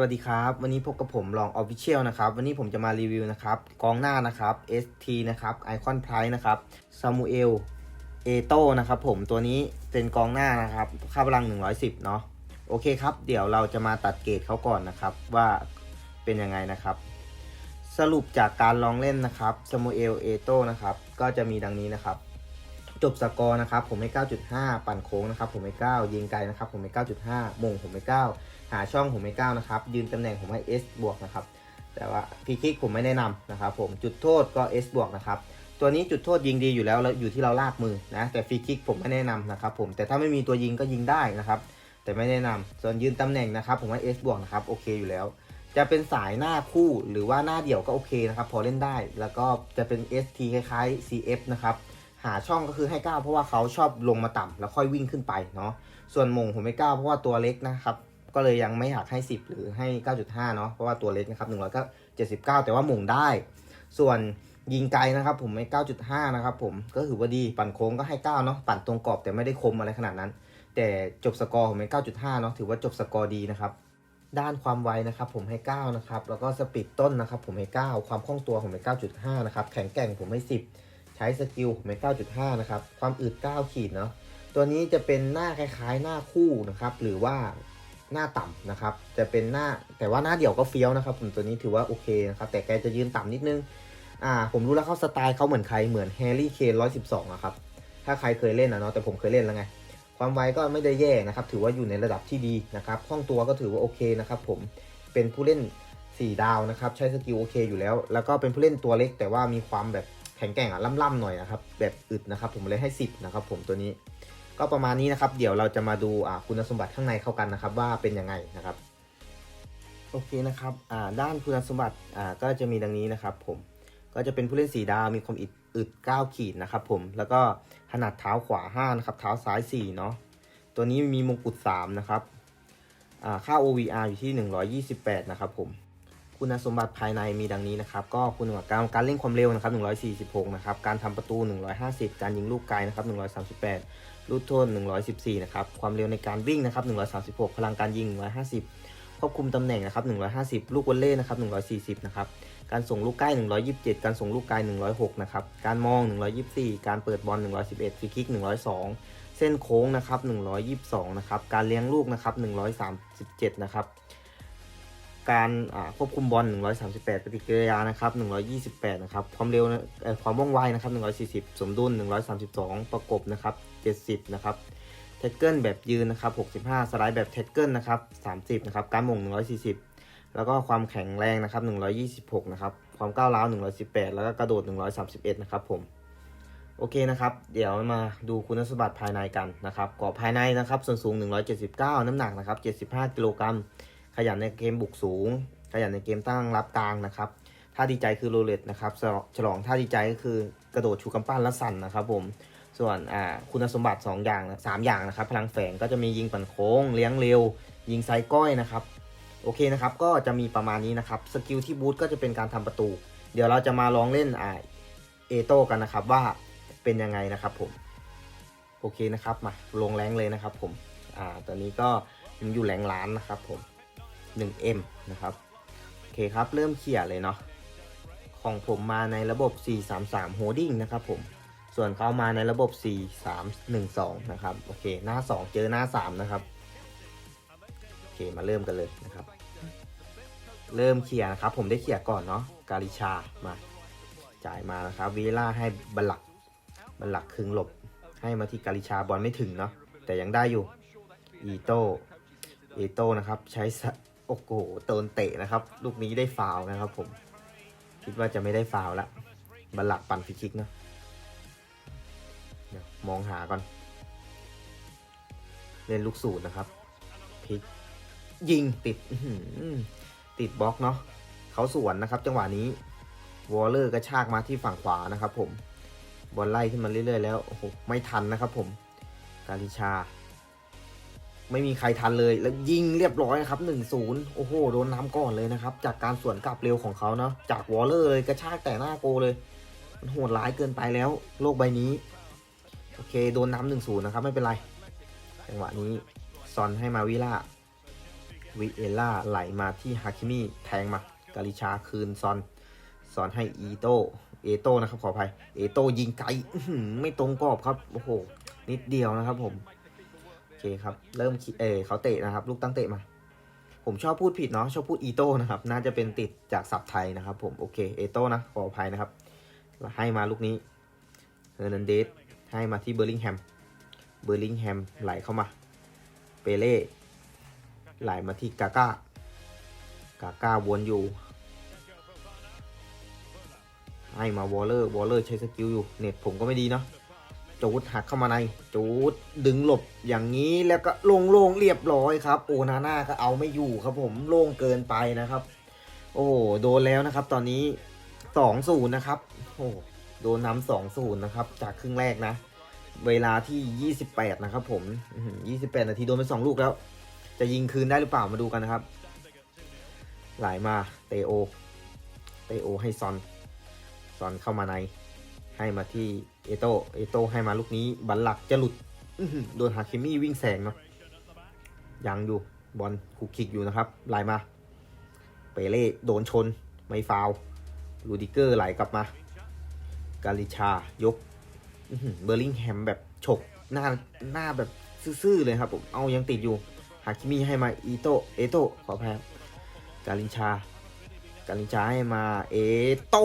สวัสดีครับ วันนี้พบกับผมลองออฟฟิเชียลนะครับ วันนี้ผมจะมารีวิวนะครับกองหน้านะครับ ST นะครับไอคอนไพร์นะครับซามูเอลเอโตนะครับผมตัวนี้เป็นกองหน้านะครับค่าพลัง 110 เนาะโอเคครับ เดี๋ยวเราจะมาตัดเกรดเขาก่อนนะครับ ว่าเป็นยังไงนะครับ สรุปจากการลองเล่นนะครับซามูเอลเอโตนะครับก็จะมีดังนี้นะครับ จบสกอร์นะครับ ผมให้ 9.5 ปั่นโค้งนะครับ ผมให้ 9 ยิงไกลนะครับ ผมให้ 9.5มงผมให้ 9 หาช่องผมให้9นะครับ ยืนตำแหน่งผมให้ S บวกนะครับ แต่ว่าพีคิกผมไม่แนะนำนะครับ ผมจุดโทษก็ S บวกนะครับ ตัวนี้จุดโทษยิงดีอยู่แล้วแล้วอยู่ที่เราลากมือนะ แต่ฟรีคิกผมไม่แนะนำนะครับ ผม แต่ถ้าไม่มีตัวยิงก็ยิงได้นะครับ แต่ไม่แนะนำส่วนยืนตำแหน่งนะครับ ผมให้ S บวกนะครับ โอเคอยู่แล้ว จะเป็นสายหน้าคู่หรือว่าหน้าเดี่ยวก็โอเคนะครับ พอเล่นได้ แล้วก็จะเป็น ST คล้ายๆ CF นะครับหาช่องก็คือให้9เพราะว่าเขาชอบลงมาต่ำแล้วค่อยวิ่งขึ้นไปเนาะส่วนมงผมไม่9เพราะว่าตัวเล็กนะครับ ก็เลยยังไม่อยากให้ 10 หรือให้ 9.5 เนาะเพราะว่าตัวเล็กนะครับ100ก็79 แต่ว่าหมงได้ ส่วนยิงไกลนะครับ ผมไม่9.5 นะครับผมก็ถือว่าดีปั่นโค้งก็ให้ 9 เนาะปั่นตรงกรอบแต่ไม่ได้คมอะไรขนาดนั้น แต่จบสกอร์ผมไม่9.5 เนาะถือว่าจบสกอร์ดีนะครับด้านความไวนะครับผมให้ 9 นะครับ แล้วก็สปีดต้นนะครับผมให้ 9 ความคล่องตัวผมให้ 9.5 นะครับ แข็งแกร่งผมให้ 10 ใช้สกิลผมให้ 9.5 นะครับ ความอึด9 ขีดเนาะ ตัวนี้จะเป็นหน้าคล้ายๆ หน้าคู่นะครับ หรือว่า หน้าต่ำนะครับจะเป็นหน้าแต่ว่าหน้าเดี่ยวก็เฟี้ยวนะครับผมตัวนี้ถือว่าโอเคนะครับแต่แกจะยืนต่ำนิดนึงอ่าผมรู้แล้วเขาสไตล์เขาเหมือนใครเหมือนแฮร์รี่เคนร้อยสิบสองอะครับถ้าใครเคยเล่นนะเนาะแต่ผมเคยเล่นแล้วไง ความไวก็ไม่ได้แย่นะครับถือว่าอยู่ในระดับที่ดีนะครับคล่องตัวก็ถือว่าโอเคนะครับผมเป็นผู้เล่น 4 ดาวนะครับใช้สกิลโอเคอยู่แล้ว แล้วก็เป็นผู้เล่นตัวเล็ก แต่ว่ามีความแบบแข็งแกร่งอะล่ำๆหน่อยนะครับแบบอึดนะครับผมเลยให้ 10นะครับผมตัวนี้ ก็ประมาณนี้นะครับ เดี๋ยวเราจะมาดูคุณสมบัติข้างในเข้ากันนะครับ ว่าเป็นยังไงนะครับ โอเคนะครับด้านคุณสมบัติก็จะมีดังนี้นะครับ ผมก็จะเป็นผู้เล่น4ดาวมีความอึดอึด9ขีดนะครับ ผมแล้วก็ขนาดเท้าขวา5นะครับเท้าซ้าย4เนาะตัวนี้มีมงกุฎ3นะครับค่า OVR อยู่ที่ 128 นะครับผมคุณสมบัติภายในมีดังนี้นะครับ ก็คุณสมบัติการการเล่นความเร็วนะครับ146 นะครับ การทำประตู 150 การยิงลูกไกลนะครับ 138 ลูกโทษ114 นะครับ ความเร็วในการวิ่งนะครับ 136 พลังการยิง 150 ควบคุมตำแหน่งนะครับ 150 ลูกวอลเล่นะครับ 140 นะครับ การส่งลูกใกล้ 127 การส่งลูกไกล 106 นะครับ การมอง 124 การเปิดบอล 111 ฟรีคิก 102 เส้นโค้งนะครับ 122 นะครับ การเลี้ยงลูกนะครับ 137 นะครับ การควบคุมบอล 138 ปฏิกิริยา นะครับ 128 นะครับ ความเร็วความว่องไว นะครับ 140 สมดุล 132 ประกบ นะครับ 70 นะครับเทคเกิลแบบยืนนะครับ 65 สไลด์แบบเทคเกิลนะครับ 30 นะครับการหม่ง140 แล้วก็ความแข็งแรงนะครับ 126 นะครับ ความก้าวร้าว 118 แล้วก็กระโดด 131 นะครับผม โอเคนะครับ เดี๋ยวมาดูคุณสมบัติภายในกันนะครับกรอบภายในนะครับ ส่วนสูง 179 น้ำหนักนะครับ 75 กิโลกรัม ขยันในเกมบุกสูง ขยันในเกมตั้งรับกลางนะครับถ้าดีใจคือโรเลตนะครับ ฉลองฉลองถ้าดีใจก็คือกระโดดชูกำปั้นและสั่นนะครับผม ส่วนอ่าคุณสมบัติ 2 อย่างนะสามอย่างนะครับ พลังแฝงก็จะมียิงปั่นโค้ง เลี้ยงเร็ว ยิงไซก้อยนะครับ โอเคนะครับ ก็จะมีประมาณนี้นะครับ สกิลที่บูทก็จะเป็นการทำประตู เดี๋ยวเราจะมาลองเล่นอ่าเอโต้กันนะครับว่าเป็นยังไงนะครับผม โอเคนะครับ มาลงแรงเลยนะครับผมอ่าตอนนี้ก็มันอยู่แรงล้านนะครับผม 1M นะครับ โอเคครับ เริ่มเขี่ยเลยเนาะ ของผมมาในระบบ 433 Holding นะครับผม ส่วนเขามาในระบบ 4312 นะครับ โอเค หน้า 2 เจอหน้า 3 นะครับ โอเค มาเริ่มกันเลยนะครับ เริ่มเขี่ยนะครับ ผมได้เขี่ยก่อนเนาะ กาลิชา มา จ่ายมานะครับวิล่าให้บัลลักบัลลักคึงหลบ ให้มาที่กาลิชาบอลไม่ถึงเนาะ แต่ยังได้อยู่ อีโต้อีโต้นะครับ ใช้โอ้โหโดนเตะนะครับ ลูกนี้ได้ฟาวนะครับ ผม คิดว่าจะไม่ได้ฟาวละบัลลักปั่นฟรีคิกเนาะ มองหาก่อน เล่นลูกสูตรนะครับพลิกยิงติดติดบล็อกเนาะเขาสวนนะครับ จังหวะนี้วอลเลอร์กระชากมาที่ฝั่งขวานะครับ ผมบอลไล่ขึ้นมาเรื่อยๆแล้วโอ้โหไม่ทันนะครับ ผมกาลิชา ไม่มีใครทันเลยแล้วยิงเรียบร้อยนะครับ1นศูนย์โอ้โหโดนน้ำก่อนเลยนะครับ จากการสวนกลับเร็วของเขาเนาะจากวอลเลอร์เลยกระชากแต่หน้าโกเลย มันโหดร้ายเกินไปแล้ว โลกใบนี้ โอเค โดนน้ำหนึ่งศูนย์นะครับ ไม่เป็นไร จังหวะนี้ซอนให้มาวิล่าวิเอล่าไหลมาที่ฮาคิมิแทงมากาลิชาคืนซอนซอนให้อีโตเอโตนะครับขออภัยเอโตยิงไกลไม่ตรงกรอบครับโอ้โหนิดเดียวนะครับผมโอเคครับเริ่มเอเขาเตะนะครับ ลูกตั้งเตะมา ผมชอบพูดผิดเนาะชอบพูดอีโต้นะครับ น่าจะเป็นติดจากศัพท์ไทยนะครับ ผมโอเคเอโต้นะขออภัยนะครับให้มาลูกนี้เฮอร์นันเดส ให้มาที่เบอร์ลิงแฮม เบอร์ลิงแฮมไหลเข้ามา เปเล่ไหลมาที่กาก้ากาก้าวนอยู่ ให้มาวอลเลอร์วอลเลอร์ใช้สกิลอยู่ เน็ตผมก็ไม่ดีเนาะจูดหักเข้ามาในจูดดึงหลบอย่างนี้แล้วก็ลงโล่งเรียบร้อยครับ โอนาน่าก็เอาไม่อยู่ครับผมโล่งเกินไปนะครับ โอ้โดนแล้วนะครับ ตอนนี้สองศูนย์นะครับ โอ้ โดนนำสองศูนย์นะครับ จากครึ่งแรกนะ เวลาที่ 28 นะครับผม 28 นาทีโดนไป 2 ลูกแล้ว จะยิงคืนได้หรือเปล่ามาดูกันนะครับ ไหลมาเตโอ เตโอให้ซอน ซอนเข้ามาใน ให้มาที่เอโตเอโตให้มาลูกนี้บัลลักจะหลุดโดนฮาคิมี่วิ่งแซงเนาะยังอยู่บอลคุกคิกอยู่นะครับไหลมา เปเล่โดนชนไม่ฟาวลูดิเกอร์ไหลกลับมา กาลิชายกเบอร์ลิงแฮมแบบฉกหน้าหน้าแบบซื่อๆเลยครับผมเอายังติดอยู่ฮาคิมิให้มาอีโตเอโตขอแพ้กาลิชากาลิชาให้มาเอโต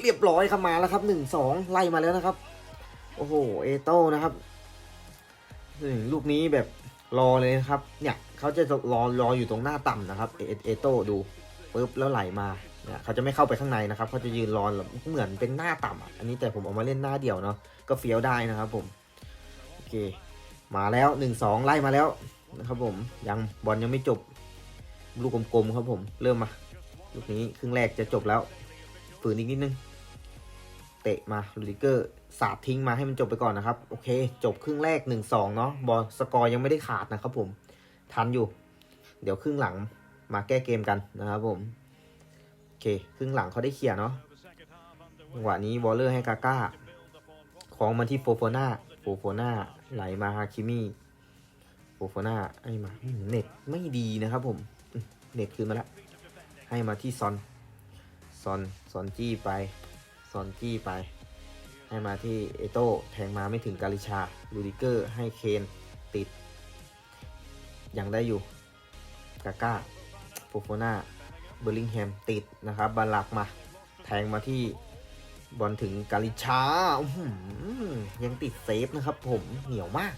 เรียบร้อยครับมาแล้วครับหนึ่งสองไล่มาแล้วนะครับ โอ้โหเอโตนะครับลูกนี้แบบรอเลยนะครับ เนี่ยเขาจะรอรออยู่ตรงหน้าต่ำนะครับเอเอโตดูปุ๊บแล้วไหลมา นี่ยเขาจะไม่เข้าไปข้างในนะครับเขาจะยืนรอแบบเหมือนเป็นหน้าต่ำอะอันนี้แต่ผมเอามาเล่นหน้าเดี่ยวเนาะก็เฟี้ยวได้นะครับผมโอเค มาแล้วหนึ่งสองไล่มาแล้วนะครับผมยังบอลยังไม่จบ ลูกกลมๆครับผมเริ่มมาลูกนี้ครึ่งแรกจะจบแล้วฝืนอีกนิดนึงเตะมาลูดิเกอร์สาดทิ้งมาให้มันจบไปก่อนนะครับโอเค จบครึ่งแรกหนึ่งสองเนาะบอลสกอร์ยังไม่ได้ขาดนะครับผมทันอยู่ เดี๋ยวครึ่งหลังมาแก้เกมกันนะครับผม เคครึ่งหลังเขาได้เคลียร์เนาะจังหวะนี้วอลเลอร์ให้กาก้าของมาที่โฟโฟนาโฟโฟนาไหลมาฮาคิมิโฟโฟนาให้มาเน็ตไม่ดีนะครับผมอืมเน็ตคืนมาแล้วให้มาที่ซอน ซอน ซอนจี้ไป ซอนจี้ไป ให้มาที่เอโต้แทงมาไม่ถึงกาลิชา ลูดิเกอร์ให้เคนติด ยังได้อยู่ กาก้าโฟโฟนา เบอร์ลิงแฮมติดนะครับบาลักมา แทงมาที่บอลถึงกาลิชายังติดเซฟนะครับ ผมเหนียวมาก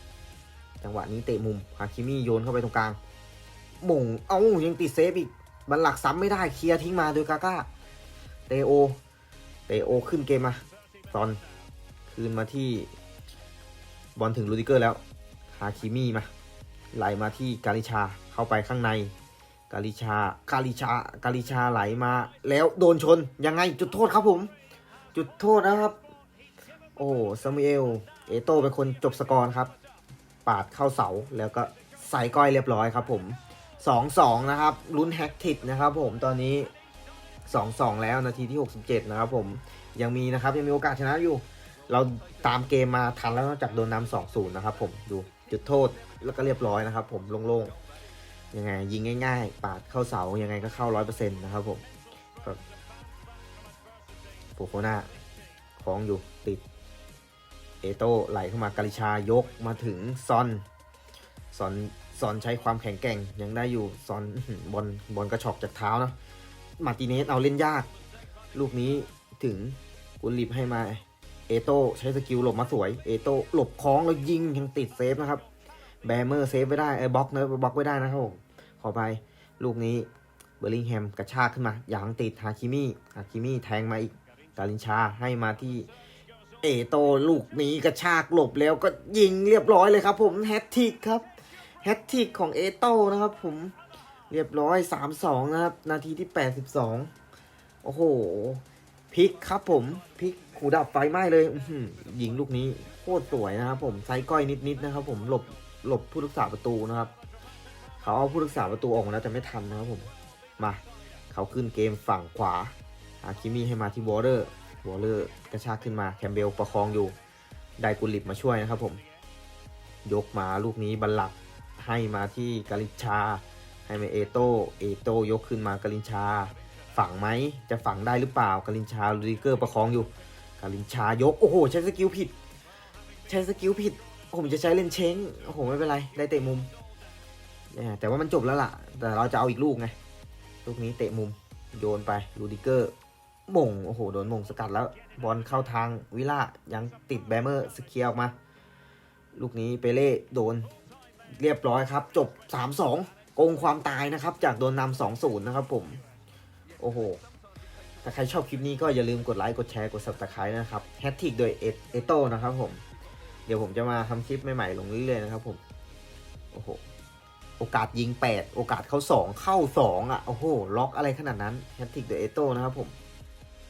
จังหวะนี้เตะมุมฮาคิมิโยนเข้าไปตรงกลางมงเอ้ายังติดเซฟอีกบัลหลักซ้ำไม่ได้เคลียร์ทิ้งมาโดยกาก้าเตโอ เตโอขึ้นเกมมาตอนคืนมาที่บอลถึงลูดิเกอร์แล้วฮาคิมิมาไหลมาที่กาลิชาเข้าไปข้างใน กาลิชา กาลิชา กาลิชาไหลมา แล้วโดนชน ยังไง จุดโทษครับผม จุดโทษนะครับ โอ้ซามูเอล เอโต้เป็นคนจบสกอร์ครับ ปาดเข้าเสา แล้วก็ใส่ก้อยเรียบร้อยครับผม2-2นะครับ ลุ้นแฮกทิดนะครับผม ตอนนี้2-2แล้วนาทีที่67นะครับผม ยังมีนะครับ ยังมีโอกาสชนะอยู่ เราตามเกมมาทันแล้วนอกจากโดนนำ2-0นะครับผม ดู จุดโทษ แล้วก็เรียบร้อยนะครับผม โล่งๆ ยังไงยิงง่ายๆ ปาดเข้าเสายังไงก็เข้า100%นต์นะครับผมก็โฟโฟนาคลองอยู่ติด เอโต้ไหลเข้ามากาลิชายกมาถึงซอนซอนซอนใช้ความแข็งแกร่งยังได้อยู่ซอนบอลบอลกระชอกจากเท้านะมาร์ติเนสเอาเล่นยาก ลูกนี้ถึงกุลิบให้มาเอโต้ใช้สกิลหลบมาสวย เอโต้หลบคล้องแล้วยิงยังติดเซฟนะครับ แบมเมอร์เซฟไม่ได้เออบล็อกเนอะบล็อกไว้ได้นะครับผมขอไปลูกนี้เบอร์ลิงแฮมกระชากขึ้นมา อย่างติดฮาคิมิฮาคิมิแทงมาอีกกาลินชาให้มาที่เอโตลูกนี้กระชากหลบแล้วก็ยิงเรียบร้อยเลยครับ ผมแฮตทิกครับแฮตทิกของเอโตนะครับ ผมเรียบร้อย 3-2 นะครับ นาทีที่ 82 โอ้โหพลิกครับผมพลิกหูดับไฟไหม้เลยหยิงลูกนี้โคตรสวยนะครับผมไซส์ก้อยนิดๆนะครับผมหลบ หลบผู้รักษาประตูนะครับ เขาเอาผู้รักษาประตูออกมาแล้วแต่ไม่ทันนะครับผม มา เขาขึ้นเกมฝั่งขวาอาคิมิให้มาที่วอลเลอร์วอลเลอร์กระชากขึ้นมาแคมเบลประคองอยู่ ได้กุลิบมาช่วยนะครับผม ยกมาลูกนี้บัลลักให้มาที่กาลิชา ให้มาเอโต้เอโต้ยกขึ้นมากาลินชา ฝังไหมจะฝังได้หรือเปล่ากาลินชาลูดิเกอร์ประคองอยู่กาลินชายกโอ้โหใช้สกิลผิด ใช้สกิลผิด ผมจะใช้เล่นเช้งโอ้โหไม่เป็นไร ได้เตะมุมเนี่ยแต่ว่ามันจบแล้วล่ะ แต่เราจะเอาอีกลูกไง ลูกนี้เตะมุม โยนไปลูดิเกอร์มงโอ้โห โดนมงสกัดแล้ว บอลเข้าทางวิล่ายังติดแบมเมอร์สเคียออกมา ลูกนี้เปเล่โดนเรียบร้อยครับ จบ 3-2 โกงความตายนะครับ จากโดนนำ2-0 นะครับผม โอ้โห ถ้าใครชอบคลิปนี้ก็อย่าลืมกดไลค์ กดแชร์ กด subscribe นะครับแฮชทิกโดยเอโต้นะครับผม ดี๋ยวผมจะมาทำคลิปใหม่ๆลงเรื่อยๆนะครับผม โอ้โห โอกาสยิง 8 โอกาสเข้า 2 เข้า 2 อะ โอ้โห ล็อกอะไรขนาดนั้นแฮชทิกโดยเอโต้นะครับผม